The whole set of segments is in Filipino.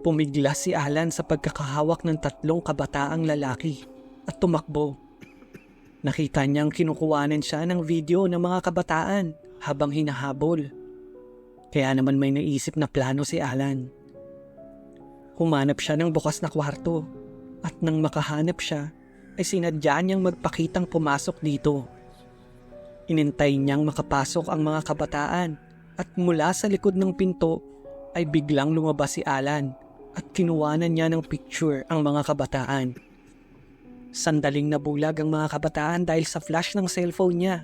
Pumigla si Alan sa pagkakahawak ng tatlong kabataang lalaki at tumakbo. Nakita niyang kinukuwanan siya ng video ng mga kabataan habang hinahabol. Kaya naman may naisip na plano si Alan. Humanap siya ng bukas na kwarto at nang makahanap siya ay sinadya niyang magpakitang pumasok dito. Inintay niyang makapasok ang mga kabataan at mula sa likod ng pinto ay biglang lumabas si Alan at kinuwanan niya ng picture ang mga kabataan. Sandaling nabulag ang mga kabataan dahil sa flash ng cellphone niya.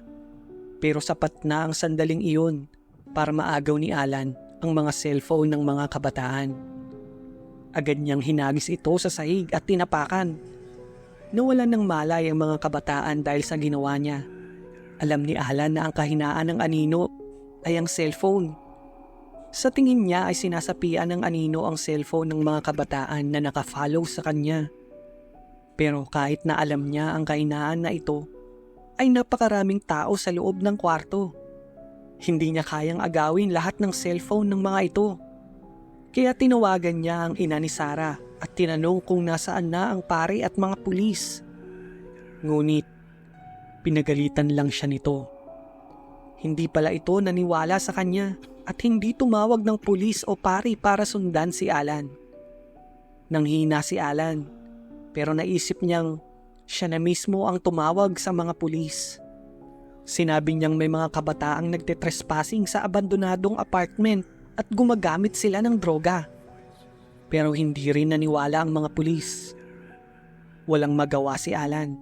Pero sapat na ang sandaling iyon para maagaw ni Alan ang mga cellphone ng mga kabataan. Agad niyang hinagis ito sa sahig at tinapakan. Nawalan ng malay ang mga kabataan dahil sa ginawa niya. Alam ni Alan na ang kahinaan ng anino ay ang cellphone. Sa tingin niya ay sinasapian ng anino ang cellphone ng mga kabataan na nakafollow sa kanya. Pero kahit na alam niya ang kainaan na ito, ay napakaraming tao sa loob ng kwarto. Hindi niya kayang agawin lahat ng cellphone ng mga ito. Kaya tinawagan niya ang ina ni Sarah at tinanong kung nasaan na ang pare at mga pulis. Ngunit, pinagalitan lang siya nito. Hindi pala ito naniwala sa kanya at hindi tumawag ng pulis o pari para sundan si Alan. Nanghina si Alan pero naisip niyang siya na mismo ang tumawag sa mga pulis. Sinabi niyang may mga kabataang nagtetrespassing sa abandonadong apartment at gumagamit sila ng droga. Pero hindi rin naniwala ang mga pulis. Walang magawa si Alan.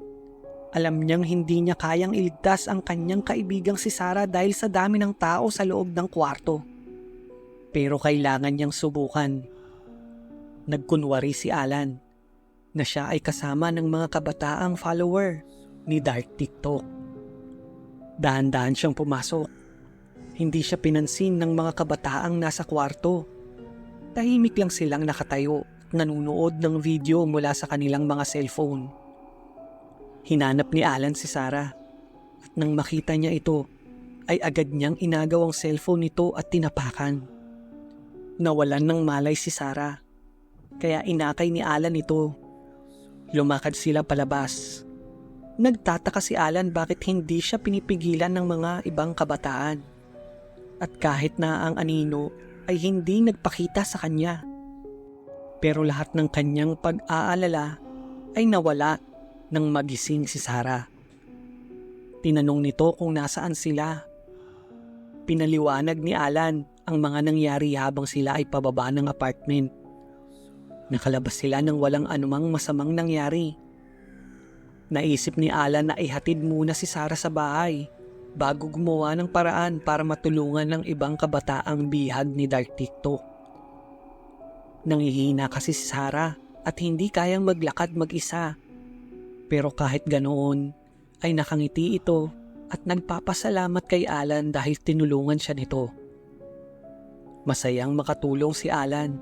Alam niyang hindi niya kayang iligtas ang kanyang kaibigang si Sarah dahil sa dami ng tao sa loob ng kwarto. Pero kailangan niyang subukan. Nagkunwari si Alan na siya ay kasama ng mga kabataang follower ni Dark TikTok. Dahan-dahan siyang pumasok. Hindi siya pinansin ng mga kabataang nasa kwarto. Tahimik lang silang nakatayo at nanunood ng video mula sa kanilang mga cellphone. Hinanap ni Alan si Sarah at nang makita niya ito ay agad niyang inagaw ang cellphone nito at tinapakan. Nawalan ng malay si Sarah kaya inakay ni Alan ito. Lumakad sila palabas. Nagtataka si Alan bakit hindi siya pinipigilan ng mga ibang kabataan. At kahit na ang anino ay hindi nagpakita sa kanya. Pero lahat ng kanyang pag-aalala ay nawala nang magising si Sarah. Tinanong nito kung nasaan sila. Pinaliwanag ni Alan ang mga nangyari habang sila ay pababa ng apartment. Nakalabas sila ng walang anumang masamang nangyari. Naisip ni Alan na ihatid muna si Sarah sa bahay bago gumawa ng paraan para matulungan ng ibang kabataang bihag ni Dark TikTok. Nangihina kasi si Sarah at hindi kayang maglakad mag-isa pero kahit ganoon, ay nakangiti ito at nagpapasalamat kay Alan dahil tinulungan siya nito. Masayang makatulong si Alan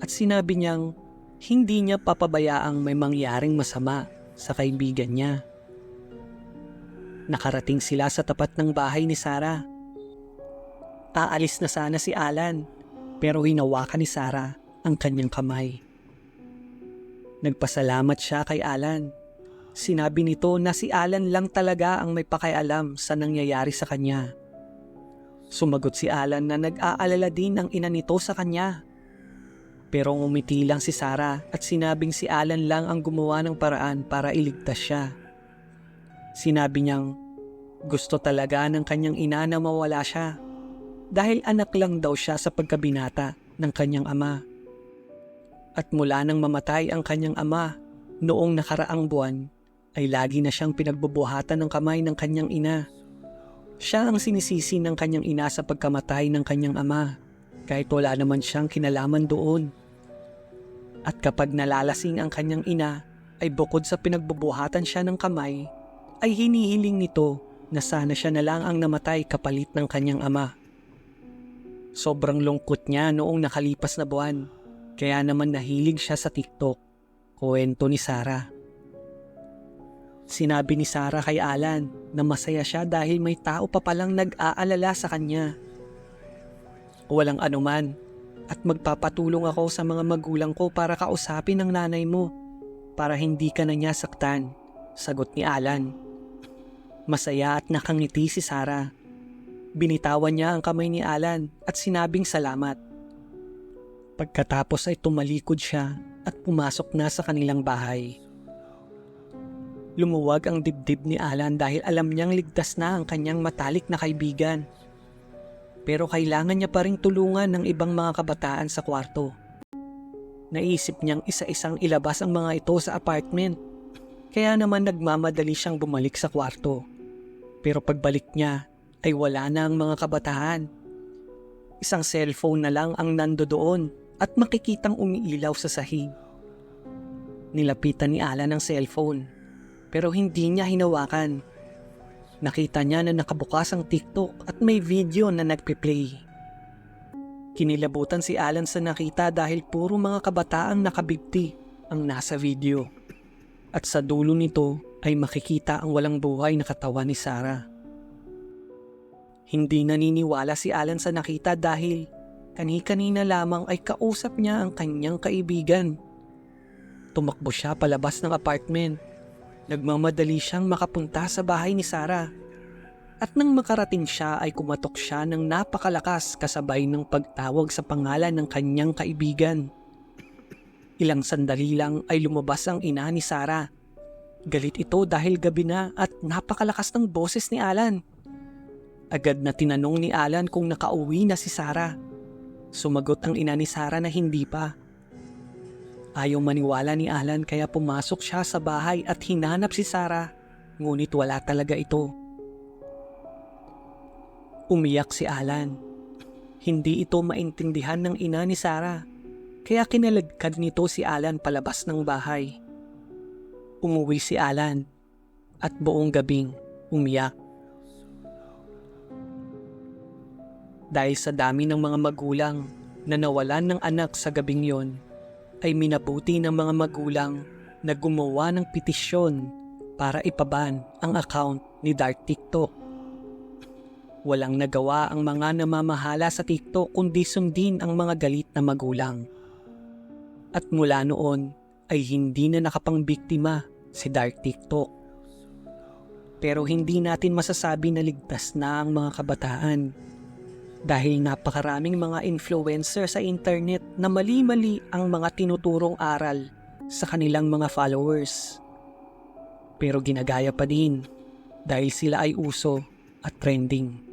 at sinabi niyang hindi niya papabayaang may mangyaring masama sa kaibigan niya. Nakarating sila sa tapat ng bahay ni Sarah. Aalis na sana si Alan pero hinawakan ni Sarah ang kanyang kamay. Nagpasalamat siya kay Alan Sinabi nito na si Alan lang talaga ang may pakialam sa nangyayari sa kanya. Sumagot si Alan na nag-aalala din ang ina nito sa kanya. Pero umiti lang si Sarah at sinabing si Alan lang ang gumawa ng paraan para iligtas siya. Sinabi niyang gusto talaga ng kanyang ina na mawala siya dahil anak lang daw siya sa pagkabinata ng kanyang ama. At mula nang mamatay ang kanyang ama noong nakaraang buwan, ay lagi na siyang pinagbubuhatan ng kamay ng kanyang ina. Siya ang sinisisi ng kanyang ina sa pagkamatay ng kanyang ama, kahit wala naman siyang kinalaman doon. At kapag nalalasing ang kanyang ina, ay bukod sa pinagbubuhatan siya ng kamay, ay hinihiling nito na sana siya na lang ang namatay kapalit ng kanyang ama. Sobrang lungkot niya noong nakalipas na buwan, kaya naman nahilig siya sa TikTok. Kuwento ni Sarah. Sinabi ni Sarah kay Alan na masaya siya dahil may tao pa palang nag-aalala sa kanya. Walang anuman at magpapatulong ako sa mga magulang ko para kausapin ang nanay mo para hindi ka na niya saktan, sagot ni Alan. Masaya at nakangiti si Sarah. Binitawan niya ang kamay ni Alan at sinabing salamat. Pagkatapos ay tumalikod siya at pumasok na sa kanilang bahay. Lumuwag ang dibdib ni Alan dahil alam niyang ligtas na ang kanyang matalik na kaibigan. Pero kailangan niya pa ring tulungan ng ibang mga kabataan sa kwarto. Naisip niyang isa-isang ilabas ang mga ito sa apartment. Kaya naman nagmamadali siyang bumalik sa kwarto. Pero pagbalik niya ay wala na ang mga kabataan. Isang cellphone na lang ang nando doon at makikitang umiilaw sa sahig. Nilapitan ni Alan ang cellphone pero hindi niya hinawakan. Nakita niya na nakabukas ang TikTok at may video na nagpe-play. Kinilabutan si Alan sa nakita dahil puro mga kabataang nakabibti ang nasa video. At sa dulo nito ay makikita ang walang buhay na katawan ni Sarah. Hindi naniniwala si Alan sa nakita dahil kani-kanina lamang ay kausap niya ang kanyang kaibigan. Tumakbo siya palabas ng apartment. Nagmamadali siyang makapunta sa bahay ni Sarah. At nang makarating siya ay kumatok siya ng napakalakas kasabay ng pagtawag sa pangalan ng kanyang kaibigan. Ilang sandali lang ay lumabas ang ina ni Sarah. Galit ito dahil gabi na at napakalakas ng boses ni Alan. Agad na tinanong ni Alan kung nakauwi na si Sarah. Sumagot ang ina ni Sarah na hindi pa. Ayaw maniwala ni Alan kaya pumasok siya sa bahay at hinanap si Sarah. Ngunit wala talaga ito. Umiyak si Alan. Hindi ito maintindihan ng ina ni Sarah. Kaya kinaladkad nito si Alan palabas ng bahay. Umuwi si Alan at buong gabing umiyak. Dahil sa dami ng mga magulang na nawalan ng anak sa gabing yon, ay minabuti ng mga magulang na gumawa ng petisyon para ipaban ang account ni Dark TikTok. Walang nagawa ang mga namamahala sa TikTok kundi sundin ang mga galit na magulang. At mula noon ay hindi na nakapangbiktima si Dark TikTok. Pero hindi natin masasabi na ligtas na ang mga kabataan. Dahil napakaraming mga influencer sa internet na mali-mali ang mga tinuturong aral sa kanilang mga followers. Pero ginagaya pa din dahil sila ay uso at trending.